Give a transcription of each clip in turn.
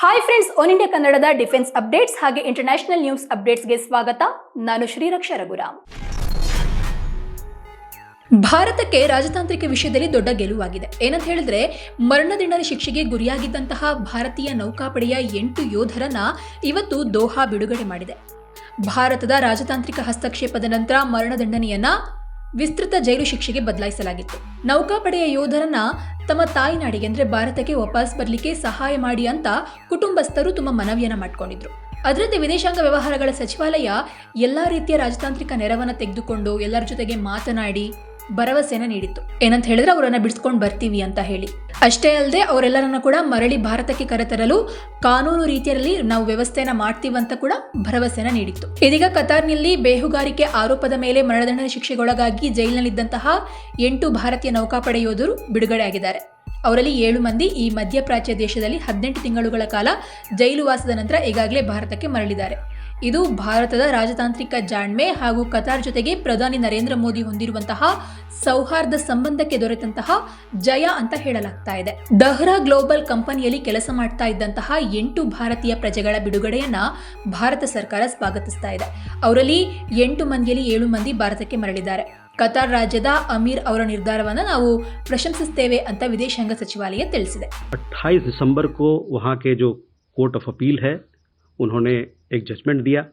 Hi friends one India ಕನ್ನಡದ defence updates ಹಾಗೆ international news ಅಪ್ಡೇಟ್ಸ್ಗೆ ಸ್ವಾಗತ. ನಾನು ಶ್ರೀರಕ್ಷ ರಘುರಾಮ್. ಭಾರತಕ್ಕೆ ರಾಜತಾಂತ್ರಿಕ ವಿಷಯದಲ್ಲಿ ದೊಡ್ಡ ಗೆಲುವಾಗಿದೆ. ಏನಂತ ಹೇಳಿದ್ರೆ ಮರಣದಂಡನೆ ಶಿಕ್ಷೆಗೆ ಗುರಿಯಾಗಿದ್ದಂತಹ ಭಾರತೀಯ ನೌಕಾಪಡೆಯ ಎಂಟು ಯೋಧರನ್ನ ಇವತ್ತು ದೋಹಾ ಬಿಡುಗಡೆ ಮಾಡಿದೆ. ಭಾರತದ ರಾಜತಾಂತ್ರಿಕ ಹಸ್ತಕ್ಷೇಪದ ನಂತರ ಮರಣದಂಡನೆಯನ್ನ ವಿಸ್ತೃತ ಜೈಲು ಶಿಕ್ಷೆಗೆ ಬದಲಾಯಿಸಲಾಗಿತ್ತು. ನೌಕಾಪಡೆಯ ಯೋಧರನ್ನ ತಮ್ಮ ತಾಯಿನಾಡಿಗೆ ಅಂದ್ರೆ ಭಾರತಕ್ಕೆ ವಾಪಸ್ ಬರಲಿಕ್ಕೆ ಸಹಾಯ ಮಾಡಿ ಅಂತ ಕುಟುಂಬಸ್ಥರು ತುಂಬ ಮನವಿಯನ್ನ ಮಾಡಿಕೊಂಡಿದ್ರು. ಅದರಂತೆ ವಿದೇಶಾಂಗ ವ್ಯವಹಾರಗಳ ಸಚಿವಾಲಯ ಎಲ್ಲಾ ರೀತಿಯ ರಾಜತಾಂತ್ರಿಕ ನೆರವನ್ನ ತೆಗೆದುಕೊಂಡು ಎಲ್ಲರ ಜೊತೆಗೆ ಮಾತನಾಡಿ ಭರವಸೆಯನ್ನ ನೀಡಿತ್ತು. ಏನಂತ ಹೇಳಿದ್ರೆ ಅವರನ್ನ ಬಿಡಿಸ್ಕೊಂಡು ಬರ್ತೀವಿ ಅಂತ ಹೇಳಿ. ಅಷ್ಟೇ ಅಲ್ಲದೆ ಅವರೆಲ್ಲರನ್ನ ಕೂಡ ಮರಳಿ ಭಾರತಕ್ಕೆ ಕರೆತರಲು ಕಾನೂನು ರೀತಿಯಲ್ಲಿ ನಾವು ವ್ಯವಸ್ಥೆಯನ್ನ ಮಾಡ್ತೀವಂತ ಕೂಡ ಭರವಸೆಯನ್ನು ನೀಡಿತ್ತು. ಇದೀಗ ಕತಾರ್ನಲ್ಲಿ ಬೇಹುಗಾರಿಕೆ ಆರೋಪದ ಮೇಲೆ ಮರಣದಂಡನೆ ಶಿಕ್ಷೆಗೊಳಗಾಗಿ ಜೈಲಿನಲ್ಲಿದ್ದಂತಹ ಎಂಟು ಭಾರತೀಯ ನೌಕಾಪಡೆ ಯೋಧರು ಬಿಡುಗಡೆ ಆಗಿದ್ದಾರೆ. ಅವರಲ್ಲಿ ಏಳು ಮಂದಿ ಈ ಮಧ್ಯಪ್ರಾಚ್ಯ ದೇಶದಲ್ಲಿ ಹದಿನೆಂಟು ತಿಂಗಳುಗಳ ಕಾಲ ಜೈಲು ವಾಸದ ನಂತರ ಈಗಾಗಲೇ ಭಾರತಕ್ಕೆ ಮರಳಿದ್ದಾರೆ. ಇದು ಭಾರತದ ರಾಜತಾಂತ್ರಿಕ ಜಾಣ್ಮೆ ಹಾಗೂ ಕತಾರ್ ಜೊತೆಗೆ ಪ್ರಧಾನಿ ನರೇಂದ್ರ ಮೋದಿ ಹೊಂದಿರುವಂತಹ ಸೌಹಾರ್ದ ಸಂಬಂಧಕ್ಕೆ ದೊರೆತಂತಹ ಜಯ ಅಂತ ಹೇಳಲಾಗ್ತಾ ಇದೆ. ದಹ್ರಾ ಗ್ಲೋಬಲ್ ಕಂಪನಿಯಲ್ಲಿ ಕೆಲಸ ಮಾಡ್ತಾ ಇದ್ದಂತಹ ಎಂಟು ಭಾರತೀಯ ಪ್ರಜೆಗಳ ಬಿಡುಗಡೆಯನ್ನ ಭಾರತ ಸರ್ಕಾರ ಸ್ವಾಗತಿಸ್ತಾ ಇದೆ. ಅವರಲ್ಲಿ ಎಂಟು ಮಂದಿಯಲ್ಲಿ ಏಳು ಮಂದಿ ಭಾರತಕ್ಕೆ ಮರಳಿದ್ದಾರೆ. ಕತಾರ್ ರಾಜ್ಯದ ಅಮೀರ್ ಅವರ ನಿರ್ಧಾರವನ್ನು ನಾವು ಪ್ರಶಂಸಿಸುತ್ತೇವೆ ಅಂತ ವಿದೇಶಾಂಗ ಸಚಿವಾಲಯ ತಿಳಿಸಿದೆ. 28 ಡಿಸೆಂಬರ್ ಕೋ ವಹಾಕೆ ದಿಸಂಬರ್ ಕೋರ್ಟ್ ಆಫ್ ಅಪೀಲ್ ಹೈ, ಉನ್ಹೋನೆ एक जजमेंट दिया।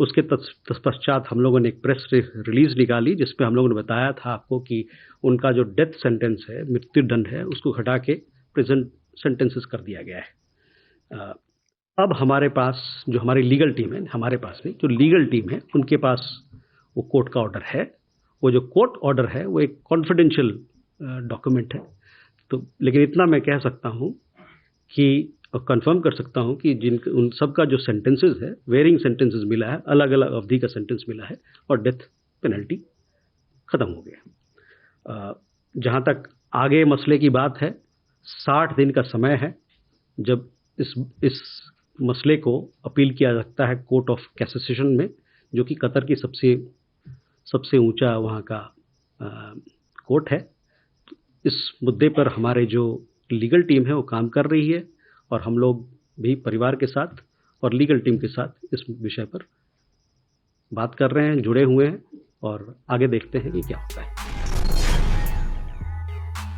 उसके तत्पश्चात हम लोगों ने एक प्रेस रिलीज़ निकाली जिसमें हम लोगों ने बताया था आपको कि उनका जो डेथ सेंटेंस है, मृत्युदंड है, उसको घटा के प्रेजेंट सेंटेंसेस कर दिया गया है। अब हमारे पास, जो हमारी लीगल टीम है, हमारे पास नहीं, जो लीगल टीम है, उनके पास वो कोर्ट का ऑर्डर है। वो जो कोर्ट ऑर्डर है, वो एक कॉन्फिडेंशियल डॉक्यूमेंट है। तो लेकिन इतना मैं कह सकता हूँ कि कंफर्म कर सकता हूँ कि जिन उन सब का जो सेंटेंसेस है वेरिंग सेंटेंसेस मिला है अलग अलग अवधि का सेंटेंस मिला है और डेथ पेनल्टी ख़त्म हो गया जहाँ तक आगे मसले की बात है साठ दिन का समय है जब इस इस मसले को अपील किया सकता है कोर्ट ऑफ़ कैसेशन में जो कि कतर की सबसे सबसे ऊँचा वहाँ का अ, कोर्ट है। इस मुद्दे पर हमारे जो लीगल टीम है वो काम कर रही है। और हम लोग भी परिवार के साथ और लीगल टीम के साथ इस विषय पर बात कर रहे हैं जुड़े हुए हैं और आगे देखते हैं कि क्या होता है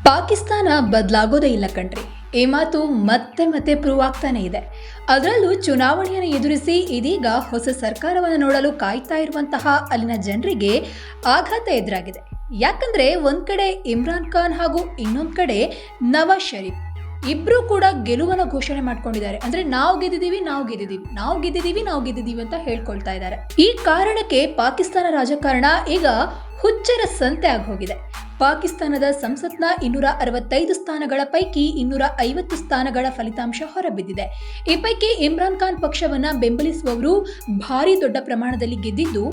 ಪಾಕಿಸ್ತಾನ ಬದಲಾಗೋದೇ ಇಲ್ಲ ಕಣ್ರಿ ಈ ಮಾತು ಮತ್ತೆ ಮತ್ತೆ ಪ್ರೂವ್ ಆಗ್ತಾನೆ ಇದೆ ಅದರಲ್ಲೂ ಚುನಾವಣೆಯನ್ನು ಎದುರಿಸಿ ಇದೀಗ ಹೊಸ ಸರ್ಕಾರವನ್ನು ನೋಡಲು ಕಾಯ್ತಾ ಇರುವಂತಹ ಅಲ್ಲಿನ ಜನರಿಗೆ ಆಘಾತ ಎದುರಾಗಿದೆ ಯಾಕಂದ್ರೆ ಒಂದ್ ಕಡೆ ಇಮ್ರಾನ್ ಖಾನ್ ಹಾಗೂ ಇನ್ನೊಂದ್ ಕಡೆ ನವಾಜ್ ಶರೀಫ್ ಇಬ್ರು ಕೂಡ ಗೆಲುವನ್ನು ಘೋಷಣೆ ಮಾಡ್ಕೊಂಡಿದ್ದಾರೆ. ಅಂದ್ರೆ ನಾವು ಗೆದ್ದಿದೀವಿ ನಾವು ಗೆದ್ದಿದೀವಿ. ನಾವು ಗೆದ್ದಿದೀವಿ ನಾವು ಗೆದ್ದಿದೀವಿ ಅಂತ ಹೇಳ್ಕೊಳ್ತಾ ಇದ್ದಾರೆ. ಈ ಕಾರಣಕ್ಕೆ ಪಾಕಿಸ್ತಾನ ರಾಜಕಾರಣ ಈಗ ಹುಚ್ಚರ ಸಂತೆ ಆಗಿ ಹೋಗಿದೆ. ಪಾಕಿಸ್ತಾನದ ಸಂಸತ್ನ ಇನ್ನೂರ ಅರವತ್ತೈದು ಸ್ಥಾನಗಳ ಪೈಕಿ ಇನ್ನೂರ ಐವತ್ತು ಸ್ಥಾನಗಳ ಫಲಿತಾಂಶ ಹೊರಬಿದ್ದಿದೆ. ಈ ಪೈಕಿ ಇಮ್ರಾನ್ ಖಾನ್ ಪಕ್ಷವನ್ನ ಬೆಂಬಲಿಸುವವರು ಭಾರಿ ದೊಡ್ಡ ಪ್ರಮಾಣದಲ್ಲಿ ಗೆದ್ದಿದ್ದು,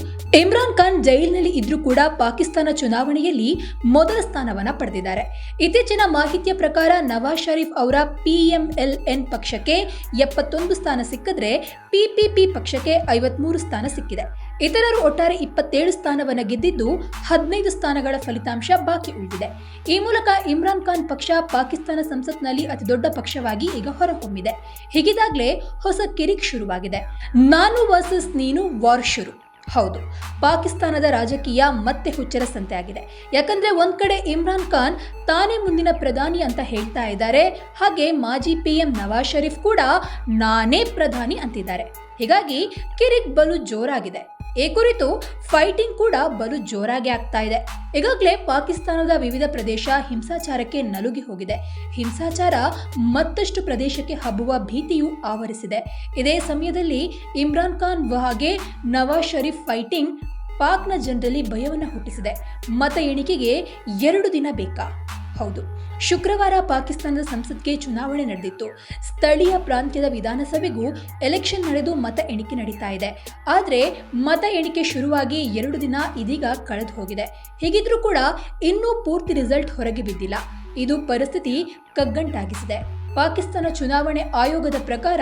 ಇಮ್ರಾನ್ ಖಾನ್ ಜೈಲಿನಲ್ಲಿ ಇದ್ರೂ ಕೂಡ ಪಾಕಿಸ್ತಾನ ಚುನಾವಣೆಯಲ್ಲಿ ಮೊದಲ ಸ್ಥಾನವನ್ನ ಪಡೆದಿದ್ದಾರೆ. ಇತ್ತೀಚಿನ ಮಾಹಿತಿಯ ಪ್ರಕಾರ ನವಾಜ್ ಷರೀಫ್ ಅವರ ಪಿಎಂಎಲ್ಎನ್ ಪಕ್ಷಕ್ಕೆ ಎಪ್ಪತ್ತೊಂದು ಸ್ಥಾನ ಸಿಕ್ಕಿದ್ರೆ ಪಿಪಿಪಿ ಪಕ್ಷಕ್ಕೆ ಐವತ್ಮೂರು ಸ್ಥಾನ ಸಿಕ್ಕಿದೆ. ಇತರರು ಒಟ್ಟಾರೆ ಇಪ್ಪತ್ತೇಳು ಸ್ಥಾನವನ್ನು ಗೆದ್ದಿದ್ದು ಹದಿನೈದು ಸ್ಥಾನಗಳ ಫಲಿತಾಂಶ ಬಾಕಿ ಉಳಿದಿದೆ. ಈ ಮೂಲಕ ಇಮ್ರಾನ್ ಖಾನ್ ಪಕ್ಷ ಪಾಕಿಸ್ತಾನ ಸಂಸತ್ನಲ್ಲಿ ಅತಿ ದೊಡ್ಡ ಪಕ್ಷವಾಗಿ ಈಗ ಹೊರಹೊಮ್ಮಿದೆ. ಹೀಗಿದಾಗಲೇ ಹೊಸ ಕಿರಿಕ್ ಶುರುವಾಗಿದೆ. ನಾನು ವರ್ಸಸ್ ನೀನು ವಾರ್ ಶುರು. ಹೌದು, ಪಾಕಿಸ್ತಾನದ ರಾಜಕೀಯ ಮತ್ತೆ ಹುಚ್ಚರ ಸಂತೆ ಆಗಿದೆ. ಯಾಕಂದ್ರೆ ಒಂದ್ ಕಡೆ ಇಮ್ರಾನ್ ಖಾನ್ ತಾನೇ ಮುಂದಿನ ಪ್ರಧಾನಿ ಅಂತ ಹೇಳ್ತಾ ಇದ್ದಾರೆ, ಹಾಗೆ ಮಾಜಿ ಪಿ ಎಂ ನವಾಜ್ ಶರೀಫ್ ಕೂಡ ನಾನೇ ಪ್ರಧಾನಿ ಅಂತಿದ್ದಾರೆ. ಹೀಗಾಗಿ ಕಿರಿಕ್ ಬಲು ಜೋರಾಗಿದೆ. ಈ ಕುರಿತು ಫೈಟಿಂಗ್ ಕೂಡ ಬಲು ಜೋರಾಗಿ ಆಗ್ತಾ ಇದೆ. ಈಗಾಗಲೇ ಪಾಕಿಸ್ತಾನದ ವಿವಿಧ ಪ್ರದೇಶ ಹಿಂಸಾಚಾರಕ್ಕೆ ನಲುಗಿ ಹೋಗಿದೆ. ಹಿಂಸಾಚಾರ ಮತ್ತಷ್ಟು ಪ್ರದೇಶಕ್ಕೆ ಹಬ್ಬುವ ಭೀತಿಯು ಆವರಿಸಿದೆ. ಇದೇ ಸಮಯದಲ್ಲಿ ಇಮ್ರಾನ್ ಖಾನ್ ಹಾಗೆ ನವಾಜ್ ಷರೀಫ್ ಫೈಟಿಂಗ್ ಪಾಕ್ನ ಜನರಲ್ಲಿ ಭಯವನ್ನು ಹುಟ್ಟಿಸಿದೆ. ಮತ ಎಣಿಕೆಗೆ ಎರಡು ದಿನ ಬೇಕಾ? ಹೌದು. ಶುಕ್ರವಾರ ಪಾಕಿಸ್ತಾನದ ಸಂಸತ್ಗೆ ಚುನಾವಣೆ ನಡೆದಿತ್ತು. ಸ್ಥಳೀಯ ಪ್ರಾಂತ್ಯದ ವಿಧಾನಸಭೆಗೂ ಎಲೆಕ್ಷನ್ ನಡೆದು ಮತ ಎಣಿಕೆ ನಡೀತಾ ಇದೆ. ಆದರೆ ಮತ ಎಣಿಕೆ ಶುರುವಾಗಿ ಎರಡು ದಿನ ಇದೀಗ ಕಳೆದು ಹೋಗಿದೆ. ಹೀಗಿದ್ರೂ ಕೂಡ ಇನ್ನೂ ಪೂರ್ತಿ ರಿಸಲ್ಟ್ ಹೊರಗೆ ಬಿದ್ದಿಲ್ಲ. ಇದು ಪರಿಸ್ಥಿತಿ ಕಗ್ಗಂಟಾಗಿಸಿದೆ. ಪಾಕಿಸ್ತಾನ ಚುನಾವಣೆ ಆಯೋಗದ ಪ್ರಕಾರ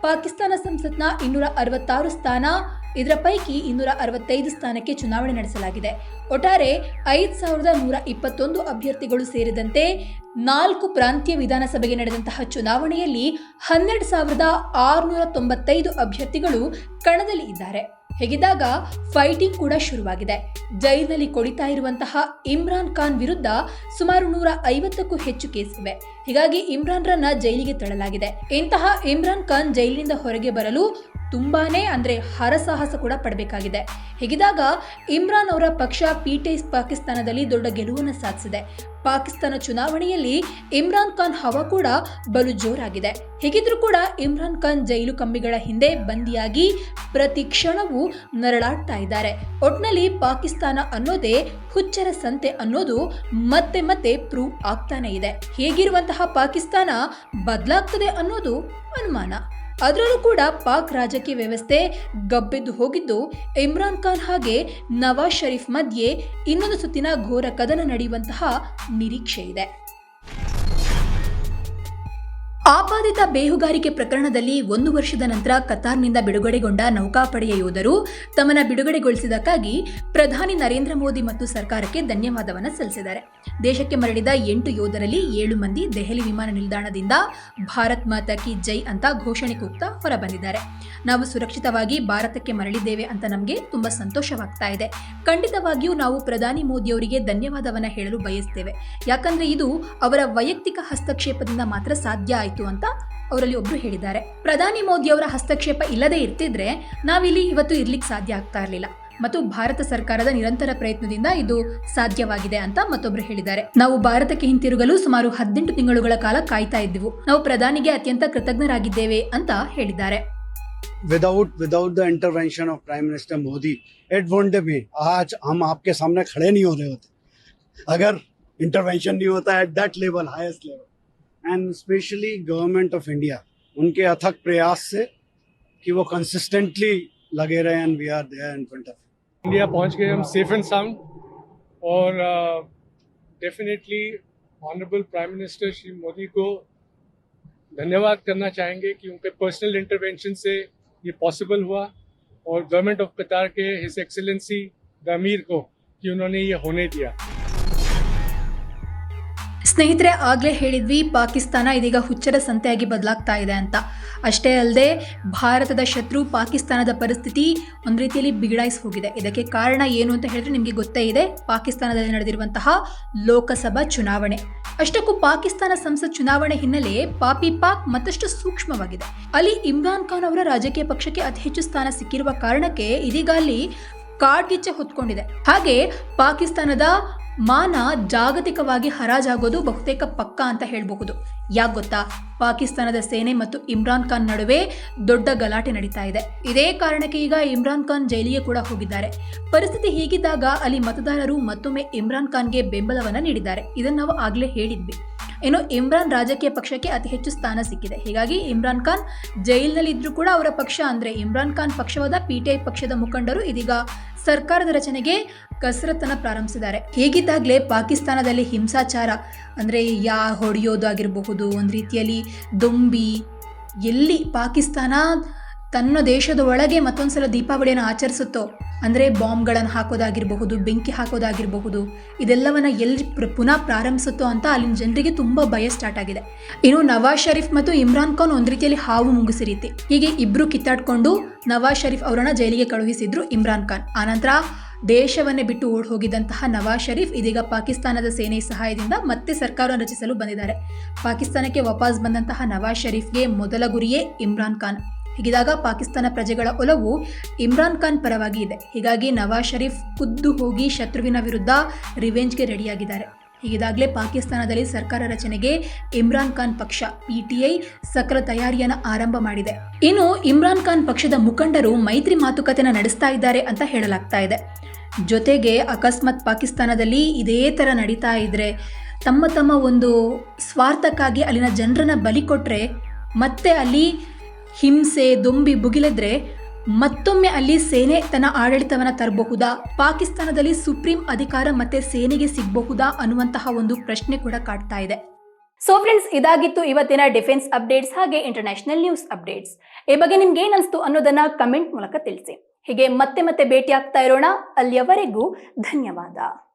ಪಾಕಿಸ್ತಾನ ಸಂಸತ್ನ ಇನ್ನೂರ ಅರವತ್ತಾರು ಸ್ಥಾನ ಇದರ ಪೈಕಿ ಇನ್ನೂರ ಅರವತ್ತೈದು ಸ್ಥಾನಕ್ಕೆ ಚುನಾವಣೆ ನಡೆಸಲಾಗಿದೆ. ಒಟ್ಟಾರೆ ಐದು ಸಾವಿರದ ನೂರ ಇಪ್ಪತ್ತೊಂದು ಅಭ್ಯರ್ಥಿಗಳು ಸೇರಿದಂತೆ ನಾಲ್ಕು ಪ್ರಾಂತೀಯ ವಿಧಾನಸಭೆಗೆ ನಡೆದಂತಹ ಚುನಾವಣೆಯಲ್ಲಿ ಹನ್ನೆರಡು ಸಾವಿರದ ಆರುನೂರ ತೊಂಬತ್ತೈದು ಅಭ್ಯರ್ಥಿಗಳು ಕಣದಲ್ಲಿ ಇದ್ದಾರೆ. ಹೇಗಿದ್ದಾಗ ಫೈಟಿಂಗ್ ಕೂಡ ಶುರುವಾಗಿದೆ. ಜೈಲಿನಲ್ಲಿ ಕೊಡಿತಾ ಇರುವಂತಹ ಇಮ್ರಾನ್ ಖಾನ್ ವಿರುದ್ಧ ಸುಮಾರು ನೂರ ಐವತ್ತಕ್ಕೂ ಹೆಚ್ಚು ಕೇಸ್ ಇವೆ. ಹೀಗಾಗಿ ಇಮ್ರಾನ್ರನ್ನ ಜೈಲಿಗೆ ತಳ್ಳಲಾಗಿದೆ. ಇಂತಹ ಇಮ್ರಾನ್ ಖಾನ್ ಜೈಲಿನಿಂದ ಹೊರಗೆ ಬರಲು ತುಂಬಾನೇ ಅಂದ್ರೆ ಹರಸಾಹಸ ಕೂಡ ಪಡಬೇಕಾಗಿದೆ. ಹೀಗಿದಾಗ ಇಮ್ರಾನ್ ಅವರ ಪಕ್ಷ ಪಿಟಿಐ ಪಾಕಿಸ್ತಾನದಲ್ಲಿ ದೊಡ್ಡ ಗೆಲುವನ್ನು ಸಾಧಿಸಿದೆ. ಪಾಕಿಸ್ತಾನ ಚುನಾವಣೆಯಲ್ಲಿ ಇಮ್ರಾನ್ ಖಾನ್ ಹವಾ ಕೂಡ ಬಲು ಜೋರಾಗಿದೆ. ಹೀಗಿದ್ರೂ ಕೂಡ ಇಮ್ರಾನ್ ಖಾನ್ ಜೈಲು ಕಂಬಿಗಳ ಹಿಂದೆ ಬಂದಿಯಾಗಿ ಪ್ರತಿ ಕ್ಷಣವೂ ನರಳಾಡ್ತಾ ಇದ್ದಾರೆ. ಒಟ್ನಲ್ಲಿ ಪಾಕಿಸ್ತಾನ ಅನ್ನೋದೇ ಹುಚ್ಚರ ಸಂತೆ ಅನ್ನೋದು ಮತ್ತೆ ಮತ್ತೆ ಪ್ರೂವ್ ಆಗ್ತಾನೆ ಇದೆ. ಹೇಗಿರುವಂತಹ ಪಾಕಿಸ್ತಾನ ಬದಲಾಗ್ತದೆ ಅನ್ನೋದು ಅನುಮಾನ. ಅದರಲ್ಲೂ ಕೂಡ ಪಾಕ್ ರಾಜಕೀಯ ವ್ಯವಸ್ಥೆ ಗಬ್ಬೆದ್ದು ಹೋಗಿದ್ದು, ಇಮ್ರಾನ್ ಖಾನ್ ಹಾಗೆ ನವಾಜ್ ಷರೀಫ್ ಮಧ್ಯೆ ಇನ್ನೊಂದು ಸುತ್ತಿನ ಘೋರ ಕದನ ನಡೆಯುವಂತಹ ನಿರೀಕ್ಷೆ ಇದೆ ಆಪಾದಿತ ಬೇಹುಗಾರಿಕೆ ಪ್ರಕರಣದಲ್ಲಿ ಒಂದು ವರ್ಷದ ನಂತರ ಕತಾರ್ನಿಂದ ಬಿಡುಗಡೆಗೊಂಡ ನೌಕಾಪಡೆಯ ಯೋಧರು ತಮ್ಮನ್ನ ಬಿಡುಗಡೆಗೊಳಿಸಿದ್ದಕ್ಕಾಗಿ ಪ್ರಧಾನಿ ನರೇಂದ್ರ ಮೋದಿ ಮತ್ತು ಸರ್ಕಾರಕ್ಕೆ ಧನ್ಯವಾದವನ್ನು ಸಲ್ಲಿಸಿದ್ದಾರೆ. ದೇಶಕ್ಕೆ ಮರಳಿದ ಎಂಟು ಯೋಧರಲ್ಲಿ ಏಳು ಮಂದಿ ದೆಹಲಿ ವಿಮಾನ ನಿಲ್ದಾಣದಿಂದ ಭಾರತ್ ಮಾತಾ ಕಿ ಜೈ ಅಂತ ಘೋಷಣೆ ಕೂಗ್ತಾ ಹೊರಬಂದಿದ್ದಾರೆ. ನಾವು ಸುರಕ್ಷಿತವಾಗಿ ಭಾರತಕ್ಕೆ ಮರಳಿದ್ದೇವೆ ಅಂತ ನಮಗೆ ತುಂಬಾ ಸಂತೋಷವಾಗ್ತಾ ಇದೆ. ಖಂಡಿತವಾಗಿಯೂ ನಾವು ಪ್ರಧಾನಿ ಮೋದಿಯವರಿಗೆ ಧನ್ಯವಾದವನ್ನು ಹೇಳಲು ಬಯಸ್ತೇವೆ. ಯಾಕಂದ್ರೆ ಇದು ಅವರ ವೈಯಕ್ತಿಕ ಹಸ್ತಕ್ಷೇಪದಿಂದ ಮಾತ್ರ ಸಾಧ್ಯ ಆಯಿತು. ಅಂತ ಅವರಲ್ಲಿ ಒಬ್ರು ಹೇಳಿದ್ದಾರೆ ಪ್ರಧಾನಿ ಮೋದಿಯವರ ಹಸ್ತಕ್ಷೇಪ ಇಲ್ಲದೆ ಇರ್ತಿದ್ರೆ ನಾವಿಲ್ಲಿ ಇವತ್ತು ಇರ್ಲಿಕ್ಕೆ ಸಾಧ್ಯ ಆಗ್ತಾ ಇರಲಿಲ್ಲ ಮತ್ತು ಭಾರತ ಸರ್ಕಾರದ ನಿರಂತರ ಪ್ರಯತ್ನದಿಂದ ಇದು ಸಾಧ್ಯವಾಗಿದೆ ಅಂತ ಮತ್ತೊಬ್ರು ಹೇಳಿದ್ದಾರೆ ನಾವು ಭಾರತಕ್ಕೆ ಹಿಂತಿರುಗಲು ಸುಮಾರು ಹದಿನೆಂಟು ತಿಂಗಳುಗಳ ಕಾಲ ಕಾಯ್ತಾ ಇದ್ದೆವು ನಾವು ಪ್ರಧಾನಿಗೆ ಅತ್ಯಂತ ಕೃತಜ್ಞರಾಗಿದ್ದೇವೆ ಅಂತ ಹೇಳಿದ್ದಾರೆ without without the intervention of prime minister Modi it won't be आज हम आपके सामने खड़े नहीं हो रहे होते अगर इंटरवेंशन नहीं होता at that level highest level and specially government of India उनके अथक प्रयास से कि वो कंसिस्टेंटली लगे रहे and we are there in front of India पहुँच गए हम सेफ़ एंड साउंड और definitely honourable prime minister Shri Modi को धन्यवाद करना चाहेंगे कि उनके पर्सनल इंटरवेंशन से ये पॉसिबल हुआ, और गवर्नमेंट ऑफ़ कतार के हिज एक्सेलेंसी द अमीर को कि उन्होंने ये होने दिया। ಸ್ನೇಹಿತರೆ, ಆಗ್ಲೇ ಹೇಳಿದ್ವಿ, ಪಾಕಿಸ್ತಾನ ಇದೀಗ ಹುಚ್ಚರ ಸಂತೆಯಾಗಿ ಬದಲಾಗ್ತಾ ಇದೆ ಅಂತ. ಅಷ್ಟೇ ಅಲ್ಲದೆ, ಭಾರತದ ಶತ್ರು ಪಾಕಿಸ್ತಾನದ ಪರಿಸ್ಥಿತಿ ಒಂದು ರೀತಿಯಲ್ಲಿ ಬಿಗಡಾಯಿಸಿ ಹೋಗಿದೆ ಇದಕ್ಕೆ ಕಾರಣ ಏನು ಅಂತ ಹೇಳಿದ್ರೆ ನಿಮಗೆ ಗೊತ್ತೇ ಇದೆ, ಪಾಕಿಸ್ತಾನದಲ್ಲಿ ನಡೆದಿರುವಂತಹ ಲೋಕಸಭಾ ಚುನಾವಣೆ. ಅಷ್ಟಕ್ಕೂ ಪಾಕಿಸ್ತಾನ ಸಂಸತ್ ಚುನಾವಣೆ ಹಿನ್ನೆಲೆ ಪಾಪಿ ಪಾಕ್ ಮತ್ತಷ್ಟು ಸೂಕ್ಷ್ಮವಾಗಿದೆ. ಅಲ್ಲಿ ಇಮ್ರಾನ್ ಖಾನ್ ಅವರ ರಾಜಕೀಯ ಪಕ್ಷಕ್ಕೆ ಅತಿ ಹೆಚ್ಚು ಸ್ಥಾನ ಸಿಕ್ಕಿರುವ ಕಾರಣಕ್ಕೆ ಇದೀಗ ಅಲ್ಲಿ ಕಾಡ್ಗಿಚ್ಚೆ ಹೊತ್ಕೊಂಡಿದೆ. ಹಾಗೆ ಪಾಕಿಸ್ತಾನದ ಮಾನ ಜಾಗತಿಕವಾಗಿ ಹರಾಜಾಗೋದು ಬಹುತೇಕ ಪಕ್ಕ ಅಂತ ಹೇಳಬಹುದು. ಯಾಕೆ ಗೊತ್ತಾ? ಪಾಕಿಸ್ತಾನದ ಸೇನೆ ಮತ್ತು ಇಮ್ರಾನ್ ಖಾನ್ ನಡುವೆ ದೊಡ್ಡ ಗಲಾಟೆ ನಡೀತಾ ಇದೆ. ಇದೇ ಕಾರಣಕ್ಕೆ ಈಗ ಇಮ್ರಾನ್ ಖಾನ್ ಜೈಲಿಗೆ ಕೂಡ ಹೋಗಿದ್ದಾರೆ. ಪರಿಸ್ಥಿತಿ ಹೀಗಿದ್ದಾಗ ಅಲ್ಲಿ ಮತದಾರರು ಮತ್ತೊಮ್ಮೆ ಇಮ್ರಾನ್ ಖಾನ್ಗೆ ಬೆಂಬಲವನ್ನು ನೀಡಿದ್ದಾರೆ. ಇದನ್ನು ನಾವು ಆಗಲೇ ಹೇಳಿದ್ವಿ. ಇನ್ನು ಇಮ್ರಾನ್ ರಾಜಕೀಯ ಪಕ್ಷಕ್ಕೆ ಅತಿ ಹೆಚ್ಚು ಸ್ಥಾನ ಸಿಕ್ಕಿದೆ. ಹೀಗಾಗಿ ಇಮ್ರಾನ್ ಖಾನ್ ಜೈಲಿನಲ್ಲಿ ಇದ್ರೂ ಕೂಡ ಅವರ ಪಕ್ಷ ಅಂದ್ರೆ ಇಮ್ರಾನ್ ಖಾನ್ ಪಕ್ಷವಾದ ಪಿಟಿಐ ಪಕ್ಷದ ಮುಖಂಡರು ಇದೀಗ ಸರ್ಕಾರದ ರಚನೆಗೆ ಕಸರತ್ತನ್ನು ಪ್ರಾರಂಭಿಸಿದ್ದಾರೆ. ಹೇಗಿದ್ದಾಗಲೇ ಪಾಕಿಸ್ತಾನದಲ್ಲಿ ಹಿಂಸಾಚಾರ ಅಂದರೆ ಯಾ ಹೊಡೆಯೋದು ಆಗಿರಬಹುದು, ಒಂದು ರೀತಿಯಲ್ಲಿ ದೊಂಬಿ ಎಲ್ಲಿ ಪಾಕಿಸ್ತಾನ ತನ್ನ ದೇಶದ ಒಳಗೆ ಮತ್ತೊಂದು ಸಲ ದೀಪಾವಳಿಯನ್ನು ಆಚರಿಸುತ್ತೋ, ಅಂದರೆ ಬಾಂಬ್ಗಳನ್ನು ಹಾಕೋದಾಗಿರಬಹುದು, ಬೆಂಕಿ ಹಾಕೋದಾಗಿರಬಹುದು, ಇದೆಲ್ಲವನ್ನ ಎಲ್ಲಿ ಪುನಃ ಪ್ರಾರಂಭಿಸುತ್ತೋ ಅಂತ ಅಲ್ಲಿನ ಜನರಿಗೆ ತುಂಬ ಭಯ ಸ್ಟಾರ್ಟ್ ಆಗಿದೆ. ಇನ್ನು ನವಾಜ್ ಷರೀಫ್ ಮತ್ತು ಇಮ್ರಾನ್ ಖಾನ್ ಒಂದು ರೀತಿಯಲ್ಲಿ ಹಾವು ಮುಂಗುಸಿ ಹೀಗೆ ಇಬ್ಬರು ಕಿತ್ತಾಡ್ಕೊಂಡು ನವಾಜ್ ಷರೀಫ್ ಅವರನ್ನು ಜೈಲಿಗೆ ಕಳುಹಿಸಿದ್ರು ಇಮ್ರಾನ್ ಖಾನ್. ಆನಂತರ ದೇಶವನ್ನೇ ಬಿಟ್ಟು ಓಡ್ ಹೋಗಿದ್ದಂತಹ ನವಾಜ್ ಷರೀಫ್ ಇದೀಗ ಪಾಕಿಸ್ತಾನದ ಸೇನೆ ಸಹಾಯದಿಂದ ಮತ್ತೆ ಸರ್ಕಾರ ರಚಿಸಲು ಬಂದಿದ್ದಾರೆ. ಪಾಕಿಸ್ತಾನಕ್ಕೆ ವಾಪಸ್ ಬಂದಂತಹ ನವಾಜ್ ಷರೀಫ್ಗೆ ಮೊದಲ ಗುರಿಯೇ ಇಮ್ರಾನ್ ಖಾನ್. ಹೀಗಿದಾಗ ಪಾಕಿಸ್ತಾನ ಪ್ರಜೆಗಳ ಒಲವು ಇಮ್ರಾನ್ ಖಾನ್ ಪರವಾಗಿ ಇದೆ. ಹೀಗಾಗಿ ನವಾಜ್ ಷರೀಫ್ ಖುದ್ದು ಹೋಗಿ ಶತ್ರುವಿನ ವಿರುದ್ಧ ರಿವೆಂಜ್ಗೆ ರೆಡಿಯಾಗಿದ್ದಾರೆ. ಹೀಗಿದಾಗಲೇ ಪಾಕಿಸ್ತಾನದಲ್ಲಿ ಸರ್ಕಾರ ರಚನೆಗೆ ಇಮ್ರಾನ್ ಖಾನ್ ಪಕ್ಷ ಪಿಟಿಐ ಸಕಲ ತಯಾರಿಯನ್ನು ಆರಂಭ ಮಾಡಿದೆ. ಇನ್ನು ಇಮ್ರಾನ್ ಖಾನ್ ಪಕ್ಷದ ಮುಖಂಡರು ಮೈತ್ರಿ ಮಾತುಕತೆನ ನಡೆಸ್ತಾ ಇದ್ದಾರೆ ಅಂತ ಹೇಳಲಾಗ್ತಾ ಇದೆ. ಜೊತೆಗೆ ಅಕಸ್ಮಾತ್ ಪಾಕಿಸ್ತಾನದಲ್ಲಿ ಇದೇ ಥರ ನಡೀತಾ ಇದ್ರೆ ತಮ್ಮ ತಮ್ಮ ಒಂದು ಸ್ವಾರ್ಥಕ್ಕಾಗಿ ಅಲ್ಲಿನ ಜನರನ್ನ ಬಲಿ ಕೊಟ್ಟರೆ ಮತ್ತೆ ಅಲ್ಲಿ ಹಿಂಸೆ, ದುಂಬಿ ಭುಗಿಲೆದ್ರೆ ಮತ್ತೊಮ್ಮೆ ಅಲ್ಲಿ ಸೇನೆ ತನ್ನ ಆಡಳಿತವನ್ನು ತರಬಹುದಾ? ಪಾಕಿಸ್ತಾನದಲ್ಲಿ ಸುಪ್ರೀಂ ಅಧಿಕಾರ ಮತ್ತೆ ಸೇನೆಗೆ ಸಿಗಬಹುದಾ ಅನ್ನುವಂತಹ ಒಂದು ಪ್ರಶ್ನೆ ಕೂಡ ಕಾಡ್ತಾ ಇದೆ. ಸೊ ಫ್ರೆಂಡ್ಸ್ ಇದಾಗಿತ್ತು ಇವತ್ತಿನ ಡಿಫೆನ್ಸ್ ಅಪ್ಡೇಟ್ಸ್ ಹಾಗೆ ಇಂಟರ್ನ್ಯಾಷನಲ್ ನ್ಯೂಸ್ ಅಪ್ಡೇಟ್ಸ್. ಈ ಬಗ್ಗೆ ನಿಮ್ಗೆ ಏನ್ ಅನಿಸ್ತು ಅನ್ನೋದನ್ನ ಕಮೆಂಟ್ ಮೂಲಕ ತಿಳಿಸಿ. ಹೀಗೆ ಮತ್ತೆ ಮತ್ತೆ ಭೇಟಿ ಆಗ್ತಾ ಇರೋಣ. ಅಲ್ಲಿಯವರೆಗೂ ಧನ್ಯವಾದ.